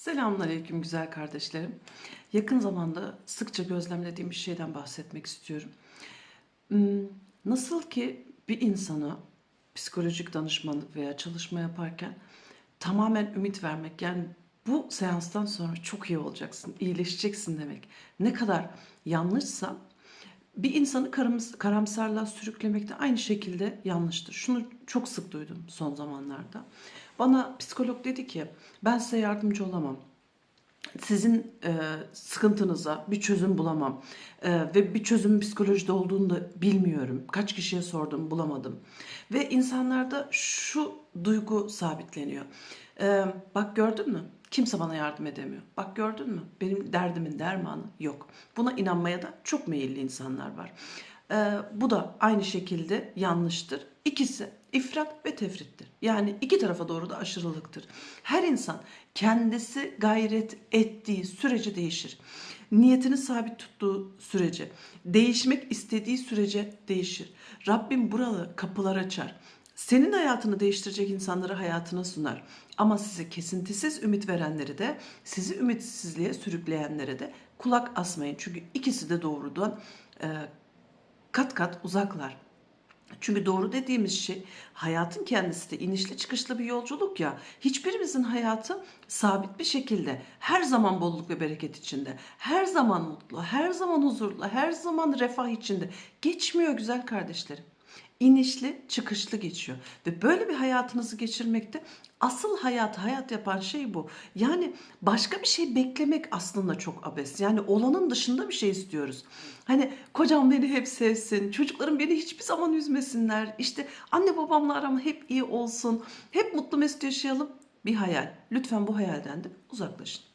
Selamünaleyküm güzel kardeşlerim. Yakın zamanda sıkça gözlemlediğim bir şeyden bahsetmek istiyorum. Hmm, Nasıl ki bir insana psikolojik danışmanlık veya çalışma yaparken tamamen ümit vermek yani bu seanstan sonra çok iyi olacaksın, iyileşeceksin demek. Ne kadar yanlışsa bir insanı karams- karamsarlığa sürüklemek de aynı şekilde yanlıştır. Şunu çok sık duydum son zamanlarda. Bana psikolog dedi ki ben size yardımcı olamam sizin e, sıkıntınıza bir çözüm bulamam E, ve bir çözüm psikolojide olduğunu da bilmiyorum. Kaç kişiye sordum bulamadım. Ve insanlarda şu duygu sabitleniyor. E, bak gördün mü? Kimse bana yardım edemiyor. Bak gördün mü? Benim derdimin dermanı yok. Buna inanmaya da çok meyilli insanlar var. E, bu da aynı şekilde yanlıştır. İkisi ifrat ve tefrittir. Yani iki tarafa doğru da aşırılıktır. Her insan kendisi gayret ettiği sürece değişir. Niyetini sabit tuttuğu sürece, değişmek istediği sürece değişir. Rabbim buralı kapılar açar. Senin hayatını değiştirecek insanları hayatına sunar. Ama size kesintisiz ümit verenleri de, sizi ümitsizliğe sürükleyenlere de kulak asmayın. Çünkü ikisi de doğrudan e, kat kat uzaklar. Çünkü doğru dediğimiz şey hayatın kendisi de inişli çıkışlı bir yolculuk ya. Hiçbirimizin hayatı sabit bir şekilde her zaman bolluk ve bereket içinde, her zaman mutlu, her zaman huzurlu, her zaman refah içinde geçmiyor güzel kardeşlerim. İnişli çıkışlı geçiyor ve böyle bir hayatınızı geçirmekte asıl hayatı hayat yapan şey bu. Yani başka bir şey beklemek aslında çok abes. Yani olanın dışında bir şey istiyoruz. Hani kocam beni hep sevsin, çocuklarım beni hiçbir zaman üzmesinler. İşte anne babamla aram hep iyi olsun. Hep mutlu mesut yaşayalım. Bir hayal. Lütfen bu hayalden de uzaklaşın.